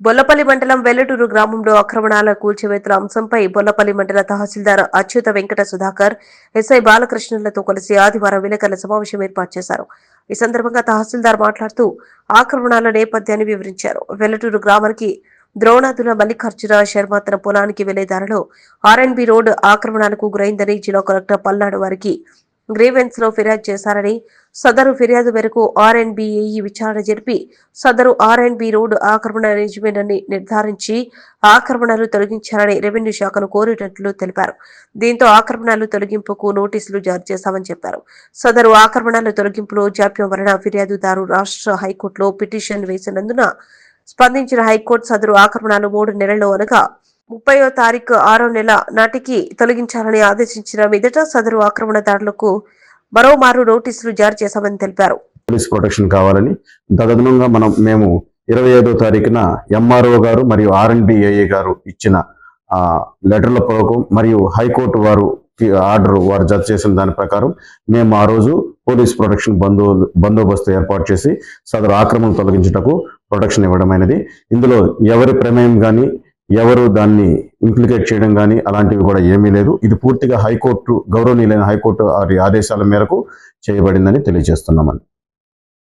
బొల్లపల్లి మండలం వెల్లటూరు గ్రామంలో ఆక్రమణాల కూల్చివేతల అంశంపై బొల్లపల్లి మండల తహసీల్దార్ అచ్యుత వెంకట సుధాకర్ ఎస్ఐ బాలకృష్ణులతో కలిసి ఆదివారం విలేకరుల సమావేశం ఏర్పాటు చేశారు. ఈ సందర్భంగా తహసీల్దార్ మాట్లాడుతూ ఆక్రమణాల నేపథ్యాన్ని వివరించారు. వెల్లటూరు గ్రామానికి ద్రోణాదుల మల్లికార్జున శర్మ తన పొలానికి వెళ్ళే దారిలో ఆర్ఎన్బి రోడ్ ఆక్రమణకు గురైందని జిల్లా కలెక్టర్ పల్నాడు వారికి గ్రీవెన్స్లో ఫిర్యాదు చేశారని సదరు ఫిర్యాదు మేరకు ఆర్ఎన్బిఏఈ విచారణ జరిపి సదరు ఆర్ఎన్బి రోడ్డు ఆక్రమణ నిజమేనని అని నిర్ధారించి ఆక్రమణలు తొలగించాలని రెవెన్యూ శాఖను కోరినట్లు తెలిపారు. దీంతో ఆక్రమణలు తొలగింపుకు నోటీసులు జారీ చేశామని చెప్పారు. సదరు ఆక్రమణల తొలగింపులో జాప్యం వలన ఫిర్యాదుదారు రాష్ట్ర హైకోర్టులో పిటిషన్ వేసినందున స్పందించిన హైకోర్టు సదరు ఆక్రమణను మూడు నెలల్లో అనగా ముప్పయో తారీఖు ఆరో నెల నాటికి తొలగించాలని ఆదేశించిన మీదట సదరు ఆక్రమణదారులకు మరోమారు నోటీసులు జారీ చేశామని తెలిపారు. పోలీస్ ప్రొటెక్షన్ కావాలని తదనుగుణంగా మనం మేము ఇరవై ఐదో తారీఖున ఎంఆర్ఓ గారు మరియు ఆర్ఎన్బిఏఏ గారు ఇచ్చిన లెటర్ల పూర్వకం మరియు హైకోర్టు వారు ఆర్డర్ వారు జత చేసిన దాని ప్రకారం మేము ఆ రోజు పోలీస్ ప్రొటెక్షన్ బందో బందోబస్తు ఏర్పాటు చేసి సదరు ఆక్రమణ తొలగించుటకు ప్రొటెక్షన్ ఇవ్వడమైనది ఇందులో ఎవరి ప్రమేయం కానీ ఎవరు దాన్ని ఇంప్లికేట్ చేయడం కానీ అలాంటివి కూడా ఏమీ లేదు. ఇది పూర్తిగా హైకోర్టు గౌరవనీయులైన హైకోర్టు వారి ఆదేశాల మేరకు చేయబడిందని తెలియజేస్తున్నామండి.